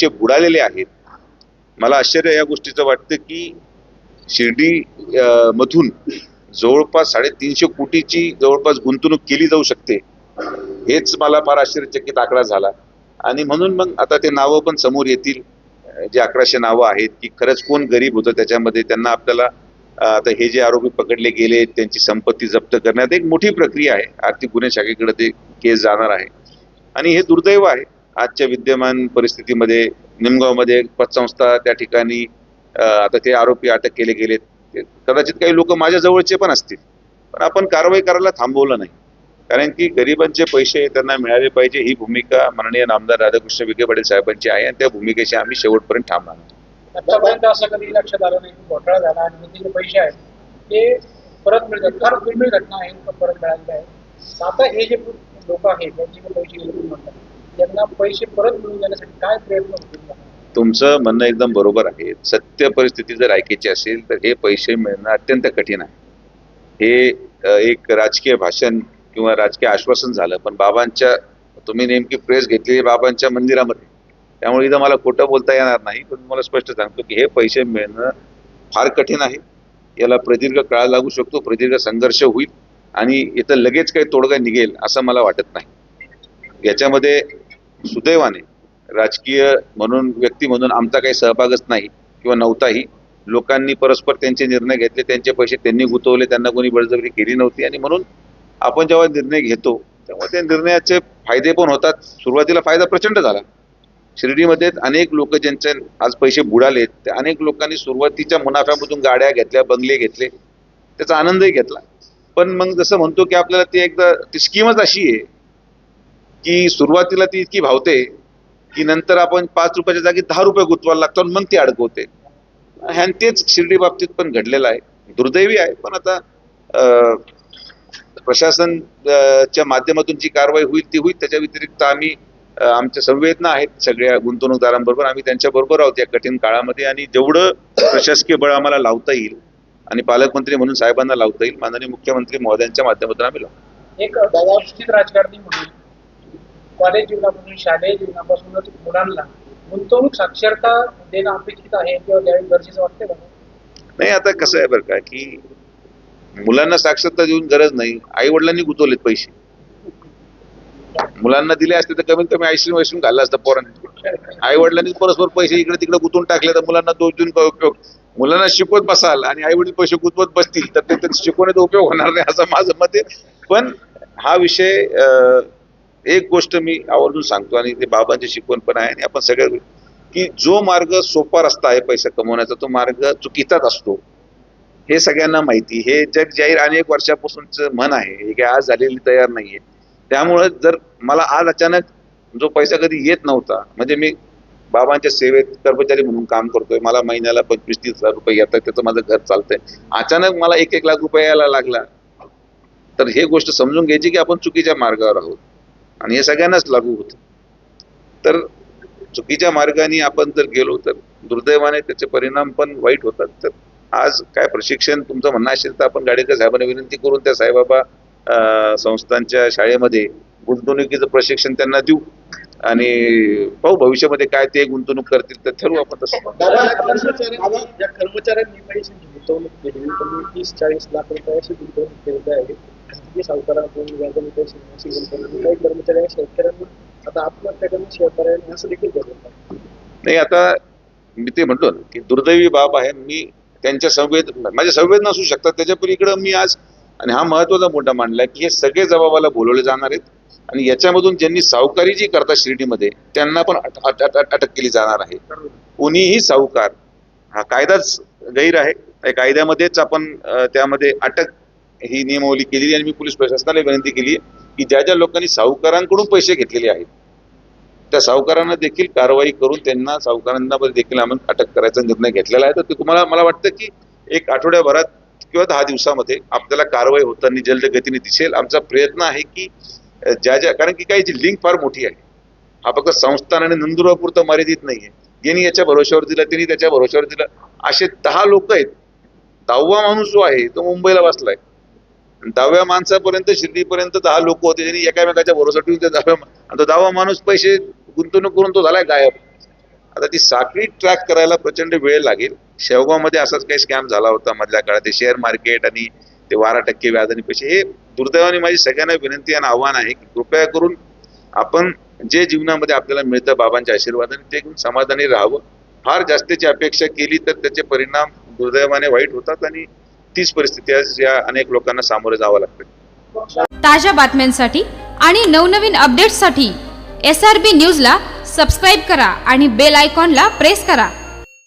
जे बुडालेले आहेत. मला आश्चर्य या गोष्टीचं वाटतं की शिर्डी मधून जवळपास साडेतीनशे कोटीची जवळपास गुंतवणूक केली जाऊ शकते हेच मला फार आश्चर्यचकित आकडा झाला. आणि म्हणून मग आता ते नावं पण समोर येतील. जे अकराशे नावं आहेत की खरंच कोण गरीब होतं त्याच्यामध्ये त्यांना आपल्याला आता हे जे आरोपी पकडले गेले त्यांची संपत्ती जप्त करण्यात एक मोठी प्रक्रिया आहे. आर्थिक गुन्हे शाखेकडे ते केस जाणार आहे. आणि हे दुर्दैव आहे. आजच्या विद्यमान परिस्थितीमध्ये निमगावमध्ये एक पतसंस्था त्या ठिकाणी आता ते आरोपी अटक केले गेलेत. कदाचित काही लोक माझ्या जवळचे पण असतील. पण आपण कारवाई करायला थांबवलं नाही. कारण की गरिबांचे पैसे त्यांना मिळाले पाहिजे ही भूमिका माननीय नामदार राधाकृष्ण विखे पाटील साहेबांची आहे आणि त्या भूमिकेशी आम्ही शेवटपर्यंत थांबणार नाही. आतापर्यंत असं कधी लक्षात आलं नाही घोटाळा झाला आणि जे पैसे आहेत ते परत मिळतात. फार दुर्मिळ घटना आहे परत मिळालेल्या आहेत आता हे जे लोक आहेत त्यांचे पैसे गेले त्यांना पैसे परत मिळवून देण्यासाठी काय प्रयत्न तुमचं म्हणणं एकदम बरोबर आहे. सत्य परिस्थिती जर ऐकायची असेल तर हे पैसे मिळणं अत्यंत कठीण आहे. हे एक राजकीय भाषण किंवा राजकीय आश्वासन झालं पण बाबांच्या तुम्ही नेमकी प्रेस घेतली बाबांच्या मंदिरामध्ये. त्यामुळे इथं मला खोटं बोलता येणार नाही पण मला स्पष्ट सांगतो की हे पैसे मिळणं फार कठीण आहे. याला प्रदीर्घ काळ लागू शकतो प्रदीर्घ संघर्ष होईल आणि इथं लगेच काही तोडगा निघेल असं मला वाटत नाही. याच्यामध्ये सुदैवाने राजकीय म्हणून व्यक्ती म्हणून आमचा काही सहभागच नाही किंवा नव्हताही. लोकांनी परस्पर त्यांचे निर्णय घेतले त्यांचे पैसे त्यांनी गुंतवले त्यांना कोणी बळजबरी केली नव्हती. आणि म्हणून आपण जेव्हा निर्णय घेतो तेव्हा त्या निर्णयाचे फायदे पण होतात. सुरुवातीला फायदा प्रचंड झाला. शिर्डीमध्ये अनेक लोक ज्यांचे आज पैसे बुडालेत त्या अनेक लोकांनी सुरुवातीच्या मुनाफ्यामधून गाड्या घेतल्या बंगले घेतले. त्याचा आनंदही घेतला. पण मग जसं म्हणतो की आपल्याला ती एकदा ती स्कीमच अशी आहे की सुरुवातीला ती इतकी भावते की नंतर आपण पाच रुपयाच्या जागी दहा रुपये गुंतवायला लागतो आणि मग ती अडकवते. ह्यान तेच शिर्डी बाबतीत पण घडलेलं आहे. दुर्दैवी आहे पण आता प्रशासन च्या माध्यमातून जी कारवाई होईल ती होईल त्याच्या व्यतिरिक्त आम्ही आमच्या संवेदना आहेत सगळ्या गुंतवणूकदारांबरोबर. आम्ही त्यांच्या बरोबर आहोत या कठीण काळामध्ये आणि जेवढं प्रशासकीय बळ आम्हाला लावता येईल आणि पालकमंत्री म्हणून साहेबांना लावता येईल माननीय मुख्यमंत्री महोदयांच्या माध्यमातून आम्ही लावू. एक राजकारणी म्हणून कॉलेज जीवनापासून शालेय जीवनापासूनच मुलांना गुंतवणूक साक्षरता देणं अपेक्षित आहे किंवा द्यावी गरजेचं वाटते का? नाही आता कसं आहे बरं का की मुलांना साक्षरता देऊन गरज नाही. आई वडिलांनी गुंतवलेत पैसे. मुलांना दिले असते तर कमीत कमी आईस्क्रीम वैश्रीम घालला असतं पोरांनी. आई वडिलांनी परस्पर पैसे इकडे तिकडे गुंतवून टाकले तर मुलांना तो देऊन उपयोग. मुलांना शिकवत बसाल आणि आई वडील पैसे गुंतवत बसतील तर ते ते शिकवण्याचा उपयोग होणार नाही असं माझं मत आहे. पण हा विषय अं, एक गोष्ट मी आवर्जून सांगतो आणि ते बाबांची शिकवण पण आहे आणि आपण सगळ्या की जो मार्ग सोपा रस्ता आहे पैसा कमवण्याचा तो मार्ग चुकीचाच असतो. हे सगळ्यांना माहिती. हे जग जाहीर अनेक वर्षापासूनच मन आहे. हे काय आज झालेली तयार नाहीये. त्यामुळे जर मला आज अचानक जो पैसा कधी येत नव्हता म्हणजे मी बाबांच्या सेवेत कर्मचारी म्हणून काम करतोय मला महिन्याला पंचवीस तीस हजार रुपये येतात त्याचं माझं घर चालतंय. अचानक मला एक एक लाख रुपये यायला लागला. तर हे गोष्ट समजून घ्यायची की आपण चुकीच्या मार्गावर आहोत. आणि हे सगळ्यांनाच लागू होतं. तर चुकीच्या मार्गाने आपण जर गेलो तर दुर्दैवाने त्याचे परिणाम पण वाईट होतात. तर आज काय प्रशिक्षण तुमचं म्हणणं असेल तर आपण गाडेकर साहेबांना विनंती करून त्या साईबाबा संस्थांच्या शाळेमध्ये गुंतवणुकीचं प्रशिक्षण त्यांना देऊ आणि पाहू भविष्यामध्ये काय ते गुंतवणूक करतील तर ठरवू आपण तसं. कर्मचाऱ्यांनी गुंतवणूक केली. तीस चाळीस लाख रुपये अशी गुंतवणूक केलेली आहे व्याजाने पैसे काही शेतकऱ्यांना आता आत्महत्या करून असं देखील नाही आता मी ते म्हणतो ना की दुर्दैवी बाब आहे मी त्यांच्या संवेद माझ्या संवेदना असू शकतात. त्याच्या पलीकडं मी आज आणि हा महत्त्वाचा मुद्दा मांडला की हे सगळे जबाबाला बोलवले जाणार आहेत. आणि याच्यामधून ज्यांनी सावकारी जी करतात शिर्डीमध्ये त्यांना पण अटक केली जाणार आहे. कोणीही सावकार हा कायदाच गैर आहे. कायद्यामध्येच आपण त्यामध्ये अटक ही नियमावली केलेली आणि मी पोलीस प्रशासनाला विनंती केली की ज्या ज्या लोकांनी सावकारांकडून पैसे घेतलेले आहेत त्या सावकारांना देखील कारवाई करून त्यांना सावकारांना देखील आम्ही अटक करायचा निर्णय घेतलेला आहे. तर ते तुम्हाला मला वाटतं की एक आठवड्याभरात किंवा दहा दिवसामध्ये आपल्याला कारवाई होताना जलद गतीने दिसेल. आमचा प्रयत्न आहे की ज्या ज्या कारण की काही लिंक फार मोठी आहे. हा फक्त संस्थान आणि नंदुरबारपुरतं मर्यादित नाहीये यांनी याच्या भरोश्यावर दिलं त्यांनी त्याच्या भरोश्यावर दिलं. असे दहा लोक आहेत. दहावा माणूस जो आहे तो मुंबईला बसलाय. दहाव्या माणसापर्यंत शिर्डीपर्यंत दहा लोक होते त्यांनी एकामेकाच्या भरोसा ठेवून ते दहाव्या आणि तो दहावा माणूस पैसे गुंतवणूक करून तो झालाय गायब. आता ती साखळी ट्रॅक करायला प्रचंड वेळ लागेल. शेवगावमध्ये असाच काही स्कॅम झाला होता मधल्या काळात. ते शेअर मार्केट आणि ते बारा टक्के व्याज आणि पैसे. हे दुर्दैवाने माझी सगळ्यांना विनंती आणि आव्हान आहे की कृपया करून आपण जे जीवनामध्ये आपल्याला मिळतं बाबांच्या आशीर्वादाने ते घेऊन समाधानी राहावं. फार जास्तीची अपेक्षा केली तर त्याचे परिणाम दुर्दैवाने वाईट होतात आणि तीच परिस्थिती आज या अनेक लोकांना सामोरे जावं लागतं. ताज्या बातम्यांसाठी आणि नवनवीन अपडेट्ससाठी एस आर बी न्यूजला सबस्क्राईब करा आणि बेल आयकॉनला प्रेस करा.